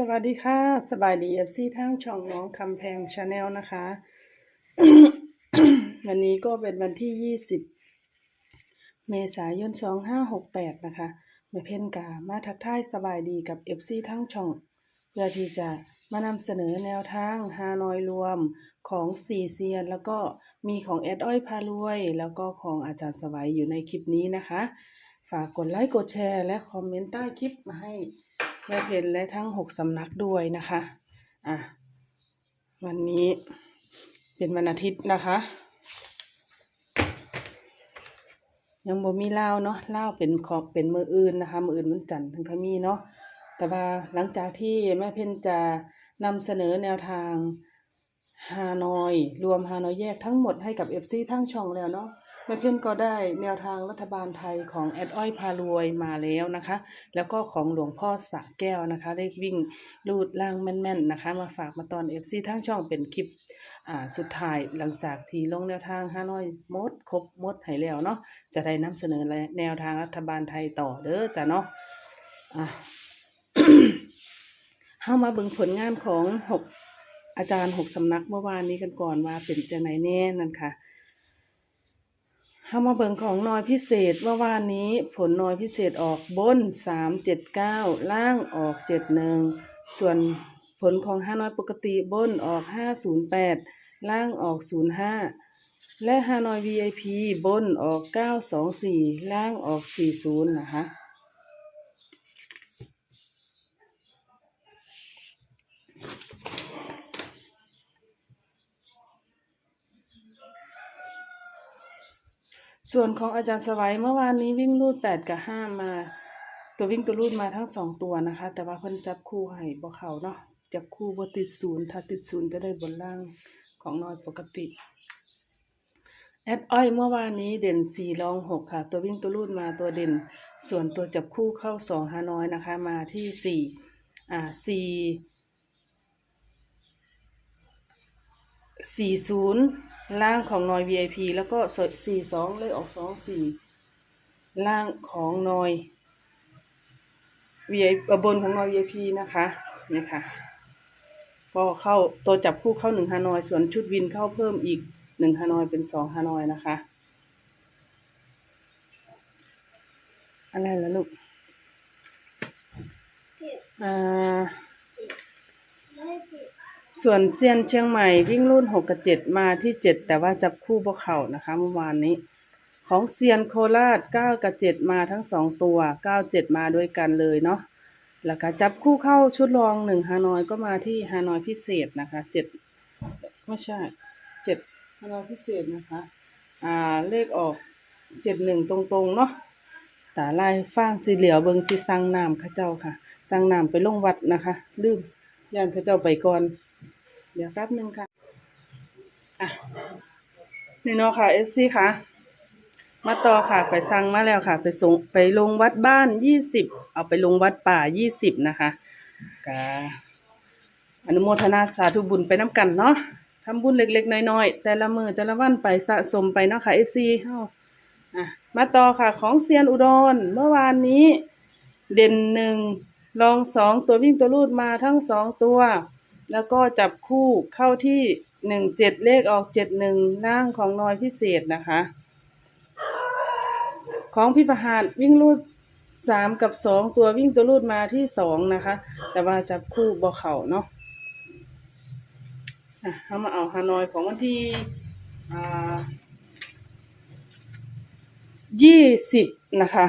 สวัสดีค่ะ สบายดีเอฟซีทั้งช่องน้องคำแพงชาแนลนะคะ วันนี้ก็เป็นวันที่ยี่สิบเมษายนสองห้าหกแปดนะคะแม่เพนกามาทักทายสบายดีกับเอฟซีทั้งช่อง เพื่อที่จะมานำเสนอแนวทางฮานอยรวมของสี่เซียน แล้วก็มีของแอดอ้อยพารวย แล้วก็ของอาจารย์สวัยอยู่ในคลิปนี้นะคะ ฝากกดไลค์กดแชร์ และคอมเมนต์ใต้คลิปมาให้ แม่เพนและทั้งหกสำนักด้วยนะคะ อะ วันนี้เป็นวันอาทิตย์นะคะ ยังบ่มีเล่าเนาะเล่าเป็นขอบเป็นมืออื่นนะคะ มืออื่นมันจันทร์ถึงขามีเนาะ แต่ว่าหลังจากที่แม่เพนจะนำเสนอแนวทางฮานอย รวมฮานอยแยกทั้งหมดให้กับ FC ทั้งช่องแล้วเนาะ แม่เพนก็ได้แนวทางรัฐบาลไทยของแอดอ้อยพารวยมาแล้วนะคะ แล้วก็ของหลวงพ่อสระแก้วนะคะ ได้วิ่งลูดล่างแม่นๆนะคะ มาฝากมาตอน FC ทั้งช่องเป็นคลิปอ่าสุดท้ายหลังจากที่ลงแนวทางฮานอยมดครบมดให้แล้วเนาะจะได้นำเสนอแนวทางรัฐบาลไทยต่อเด้อจ้ะเนาะอะเข้ามาเบิ่งผลงานของหกอาจารย์หกสำนักเมื่อวานนี้กันก่อนว่าเป็นจังไหนแน่นั่นค่ะ เข้ามาเบิ่งของนอยพิเศษว่าวานนี้ผลนอยพิเศษออกบนสามเจ็ดเก้าล่างออกเจ็ดหนึ่งส่วนผลของห้าน้อยปกติบนออกห้าศูนย์แปดล่างออกศูนย์ห้าและฮานอย VIP บนออกเก้าสองสี่ล่างออกสี่ศูนย์นะคะ ส่วนของอาจารย์สวัยเมื่อวานนี้วิ่งรูดแปดกับห้ามา ตัววิ่งตัวรูดมาทั้งสองตัวนะคะ แต่ว่าเพิ่นจับคู่ให้บ่เขาเนาะจับคู่บ่ติดศูนย์ถ้าติดศูนย์จะได้บนล่างของน้อยปกติแอดอ้อยเมื่อวานนี้เด่นสี่รองหกค่ะ ตัววิ่งตัวรูดมาตัวเด่น ส่วนตัวจับคู่เข้าสองฮานอยนะคะ มาที่สี่อ่าสี่สี่ศูนย์ ล่างของนอย VIP แล้วก็สี่สองเลขออกสองสี่ล่างของนอย VIP เอ่อบนของนอย VIP นะคะนี่ค่ะก็เข้าตัวจับคู่เข้าหนึ่งฮานอย ส่วนชุดวินเข้าเพิ่มอีกหนึ่งฮานอยเป็นสองฮานอยนะคะ อะไรล่ะลูกอ่า ส่วนเซียนเชียงใหม่วิ่งรุ่นหกกับเจ็ดมาที่เจ็ดแต่ว่าจับคู่พวกเขานะคะเมื่อวานนี้ ของเซียนโคราชเก้ากับเจ็ดมาทั้งสองตัวเก้าเจ็ดมาด้วยกันเลยเนาะแล้วก็จับคู่เข้าชุดรองหนึ่งฮานอยก็มาที่ฮานอยพิเศษนะคะเจ็ดไม่ใช่เจ็ดฮานอยพิเศษนะคะอ่าเลขออกเจ็ดหนึ่งตรงๆเนาะตาลายฟางสีเหลียวเบิงสีสังน้ำข้าเจ้าค่ะสังน้ำไปลงวัดนะคะลืมย่านข้าเจ้าไปก่อน เดี๋ยวแป๊บหนึ่งค่ะอะนี่เนาะค่ะ FC ค่ะ มาต่อค่ะ ไปสั่งมาแล้วค่ะ ไปส่งไปลงวัดบ้านยี่สิบเอาไปลงวัดป่ายี่สิบนะคะกาอนุโมทนาสาธุบุญไปน้ำกันเนาะทำบุญเล็ก ๆ น้อยๆแต่ละมือแต่ละวันไปสะสมไปเนาะค่ะ FC เฮาอะมาต่อค่ะของเซียนอุดรเมื่อวานนี้ เด่นหนึ่งรองสองตัววิ่งตัวรูดมาทั้งสองตัว แล้วก็จับคู่เข้าที่หนึ่งเจ็ดเลขออกเจ็ดหนึ่งล่างของน้อยพิเศษนะคะ ของพี่ประหารวิ่งรูดสามกับสองตัววิ่งตัวรูดมาที่สองนะคะ แต่ว่าจับคู่บ่เข่าเนาะอะเอามาเอาฮานอยของวันที่ยี่สิบนะคะ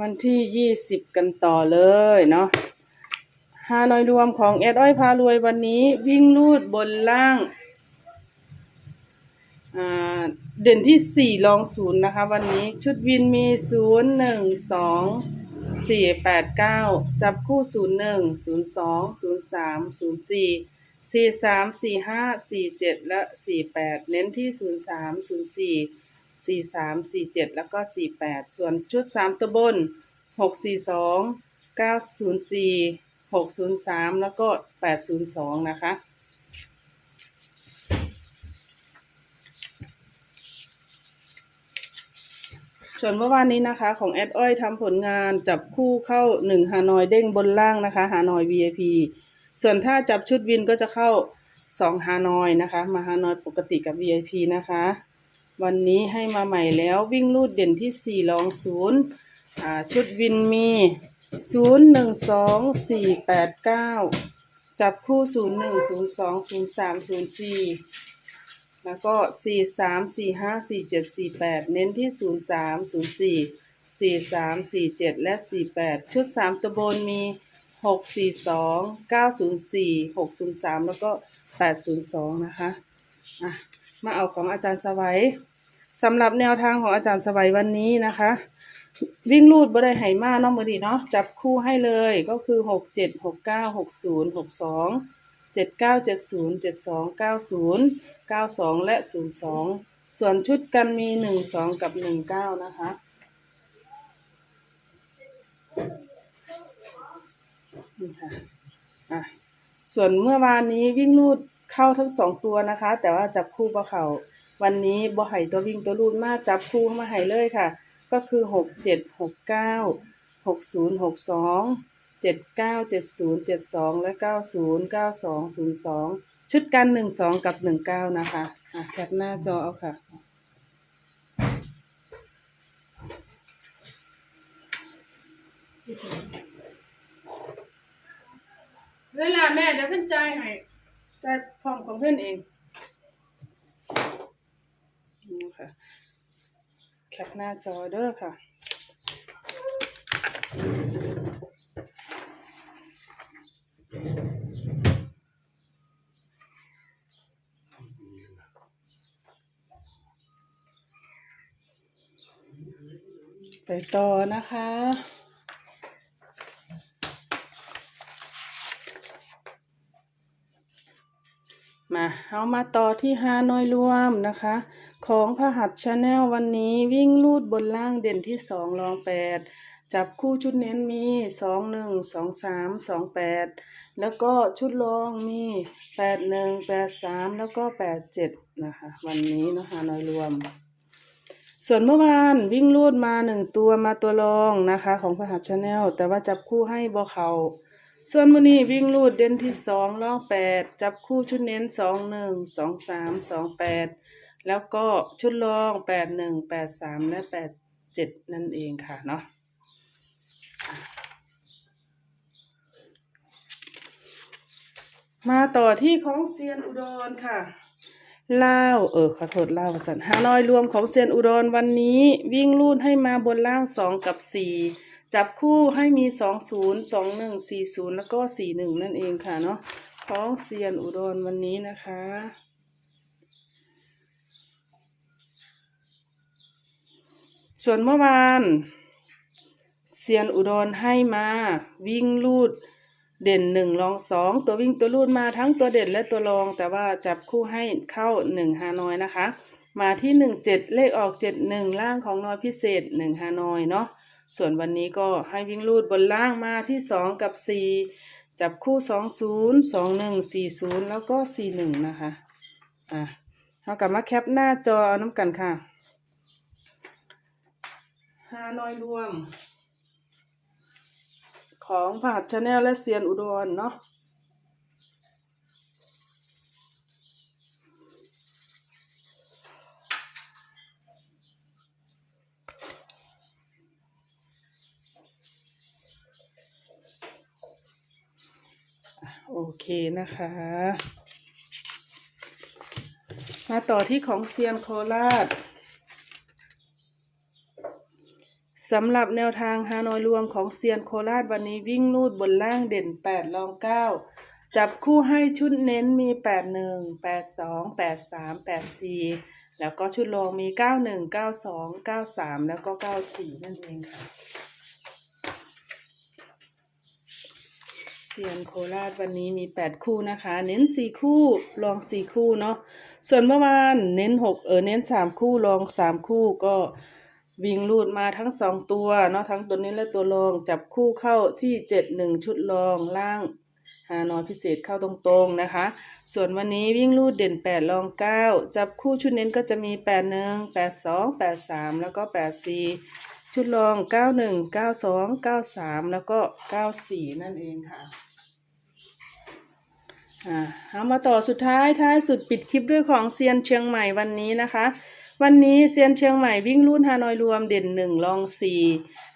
วันที่ยี่สิบกันต่อเลยเนาะ ฮานอยรวมของแอดอ้อยพารวยวันนี้วิ่งลูดบนล่าง เด่นที่สี่รองศูนย์นะคะ วันนี้ชุดวินมีศูนย์หนึ่งสองสี่แปดเก้าจับคู่ศูนย์หนึ่งศูนย์สองศูนย์สามศูนย์สี่สี่สามสี่ห้าสี่เจ็ดและสี่แปดเน้นที่ศูนย์สามศูนย์สี่สี่สามสี่เจ็ดแล้วก็สี่แปดส่วนชุดสามตัวบนหกสี่สองเก้าศูนย์สี่ หกศูนย์สามแล้วก็แปดศูนย์สองนะคะส่วนเมื่อวานนี้นะคะ ของแอดอ้อยทำผลงานจับคู่เข้าหนึ่งฮานอยเด้งบนล่างนะคะฮานอย VIP ส่วนถ้าจับชุดวินก็จะเข้าสองฮานอยนะคะ มาฮานอยปกติกับ VIP นะคะ วันนี้ให้มาใหม่แล้ววิ่งรูดเด่นที่สี่ลองศูนย์ชุดวินมี ศูนย์หนึ่งสองสี่แปดเก้าจับคู่ศูนย์หนึ่งศูนย์สองศูนย์สามศูนย์สี่แล้วก็สี่สามสี่ห้าสี่เจ็ดสี่แปดเน้นที่ศูนย์สามศูนย์สี่สี่สามสี่เจ็ดและสี่แปดชุดสามตัวบนมีหกสี่สองเก้าศูนย์สี่หกศูนย์สามแล้วก็แปดศูนย์สองนะคะอะมาเอาของอาจารย์สวัยสำหรับแนวทางของอาจารย์สวัยวันนี้นะคะ วิ่งรูดบ่ได้ไหมาเนาะมือดีเนาะจับคู่ให้เลยก็คือหกเจ็ดหกเก้าหกศูนย์หกสองเจ็ดเก้าเจ็ดศูนย์เจ็ดสองเก้าศูนย์เก้าสองและศูนย์สองส่วนชุดกันมีหนึ่งสองกับหนึ่งเก้านะคะนี่ค่ะอะ ส่วนเมื่อวานนี้วิ่งรูดเข้าทั้งสองตัวนะคะ แต่ว่าจับคู่บ่เขาวันนี้บ่ไห่ตัววิ่งตัวรูดมากจับคู่มาไห่เลยค่ะ ก็คือหกเจ็ดหกเก้าหกศูนย์หกสองเจ็ดเก้าเจ็ดศูนย์เจ็ดสองและเก้าศูนย์เก้าสองศูนย์สองชุดกันหนึ่งสองกับหนึ่งเก้านะคะอะแคปหน้าจอเอาค่ะ เวลาแม่เดี๋ยวเพิ่อนใจายให้จ่พร้อมของเพิ่อนเองนี่ค่ะ แค ปหน้าจอเด้อค่ะ ไปต่อนะคะมาเอามาต่อที่ฮานอยรวมนะคะ ของพหัสชาแนลวันนี้วิ่งลูดบนล่างเด่นที่สองรองแปดจับคู่ชุดเน้นมีสองหนึ่งสองสามสองแปดแล้วก็ชุดรองมีแปดหนึ่งแปดสามแล้วก็แปดเจ็ดนะคะวันนี้นะฮานอยรวม ส่วนเมื่อวานวิ่งลูดมาหนึ่งตัวมาตัวรองนะคะ ของพหัสชาแนลแต่ว่าจับคู่ให้บอเขาส่วนมื้อนี้วิ่งลูดเด่นที่สองล่องแปดจับคู่ชุดเน้นสองหนึ่งสองสามสองแปด แล้วก็ชุดรองแปดหนึ่งแปดสามและแปดเจ็ดนั่นเองค่ะเนาะมาต่อที่ของเซียนอุดรค่ะเล่าเออขอโทษเล่าสันฮานอยรวมของเซียนอุดรวันนี้ วิ่งลูดให้มาบนล่างสองกับสี่จับคู่ให้มีสองศูนย์สองหนึ่งสี่ศูนย์แล้วก็สี่หนึ่งนั่นเองค่ะเนาะของเซียนอุดรวันนี้นะคะ ส่วนเมื่อวานเซียนอุดรให้มา วิ่งลูด เด่นหนึ่งรองสองตัววิ่งตัวลูดมาทั้งตัวเด่นและตัวรอง แต่ว่าจับคู่ให้เข้าหนึ่งฮานอยนะคะ มาที่หนึ่งเจ็ดเลขออกเจ็ดหนึ่งล่างของนอยพิเศษหนึ่งฮานอยเนาะส่วนวันนี้ก็ให้วิ่งลูดบนล่างมาที่สองกับสี่จับคู่สองศูนย์สองหนึ่งสี่ศูนย์แล้วก็สี่หนึ่งนะคะอะเอากลับมาแคปหน้าจอเอาน้ำกันค่ะ ฮานอยรวม ของผัดชาแนลและเซียนอุดรเนาะโอเคนะคะ มาต่อที่ของเซียนโคราช สำหรับแนวทางฮานอยรวมของเซียนโคราชวันนี้วิ่งลูดบนล่างเด่นแปดรองเก้าจับคู่ให้ชุดเน้นมีแปดหนึ่งแปดสองแปดสามแปดสี่แล้วก็ชุดรองมีเก้าหนึ่งเก้าสองเก้าสามแล้วก็เก้าสี่นั่นเองค่ะ เซียนโคราชวันนี้มีแปดคู่นะคะ เน้นสี่คู่รองสี่คู่เนาะส่วนเมื่อวานเน้นหกเออเน้นสามคู่รองสามคู่ก็ วิ่งลูดมาทั้งสองตัวเนาะทั้งตัวนี้และตัวรองจับคู่เข้าที่เจ็ดหนึ่งชุดรองล่างหานอยพิเศษเข้าตรงๆนะคะ ส่วนวันนี้วิ่งลูดเด่นแปดรองเก้าจับคู่ชุดเน้นก็จะมีแปดหนึ่งแปดสองแปดสามแล้วก็แปดสี่ชุดรองเก้าหนึ่งเก้าสองเก้าสามแล้วก็เก้าสี่นั่นเองค่ะอ่าเอามาต่อสุดท้ายท้ายสุดปิดคลิปด้วยของเซียนเชียงใหม่วันนี้นะคะ วันนี้เซียนเชียงใหม่วิ่งรุ่นฮานอยรวมเด่นหนึ่งรองสี่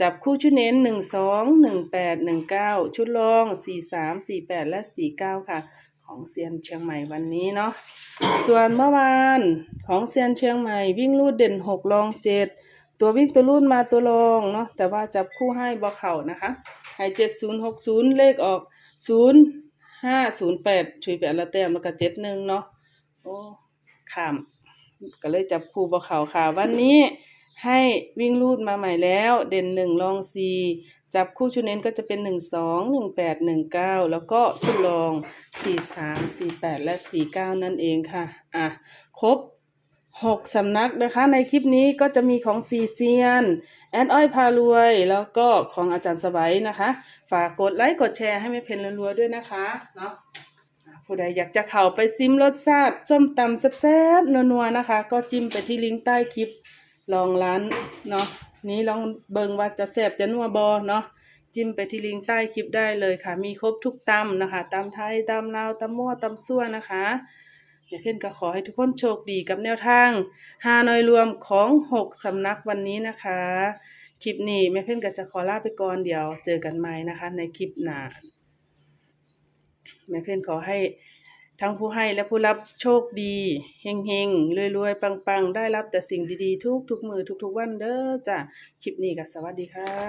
จับคู่ชุดเน้นหนึ่งสองหนึ่งแปดหนึ่งเก้าชุดรองสี่สามสี่แปดและสี่เก้าค่ะ ของเซียนเชียงใหม่วันนี้เนาะส่วนเมื่อวานของเซียนเชียงใหม่วิ่งรูดเด่นหกรองเจ็ดตัววิ่งตัวรุ่นมาตัวรองเนาะแต่ว่าจับคู่ให้บอเข่านะคะให้เจ็ดศูนย์หกศูนย์เลขออกศูนย์ห้าศูนย์แปดช่วยแปดละแต้มแล้วก็เจ็ดหนึ่งเนาะโอ้ข้าม ก็เลยจับคู่บอเข่าค่ะ วันนี้ให้วิ่งรูดมาใหม่แล้ว เด่นหนึ่งรองสี่จับคู่ชุดเน้นก็จะเป็นหนึ่งสองหนึ่งแปดหนึ่งเก้าแล้วก็ชุดรองสี่สามสี่แปดและสี่เก้านั่นเองค่ะ อะ ครบหกสำนักนะคะ ในคลิปนี้ก็จะมีของซีเซียน แอนอ้อยพารวย แล้วก็ของอาจารย์สบายนะคะ ฝากกดไลค์กดแชร์ให้ไม่เพนรัวๆด้วยนะคะ เนาะ ผู้ใดอยากจะเข้าไปซิมรสชาติส้มตำแซ่บๆนัวๆนะคะ ก็จิ้มไปที่ลิงก์ใต้คลิปลองร้านเนาะนี้ลองเบิงว่าจะแซ่บจะนัวบอเนาะจิ้มไปที่ลิงก์ใต้คลิปได้เลยค่ะ มีครบทุกตำนะคะตำไทยตำลาวตำมั่วตำซั่วนะคะอย่าเพิ่นก็ขอให้ทุกคนโชคดีกับแนวทางฮานอยรวมของหกสำนักวันนี้นะคะ คลิปนี้แม่เพ่นก็จะขอลาไปก่อนเดี๋ยวเจอกันใหม่นะคะ ในคลิปหน้า แม่เพื่อนขอให้ทั้งผู้ให้และผู้รับโชคดีเฮงเฮงรวยรวยปังปังได้รับแต่สิ่งดีๆ ทุกทุกมือทุก ๆ วันเด้อจ้ะคลิปนี้ก็สวัสดีค่ะ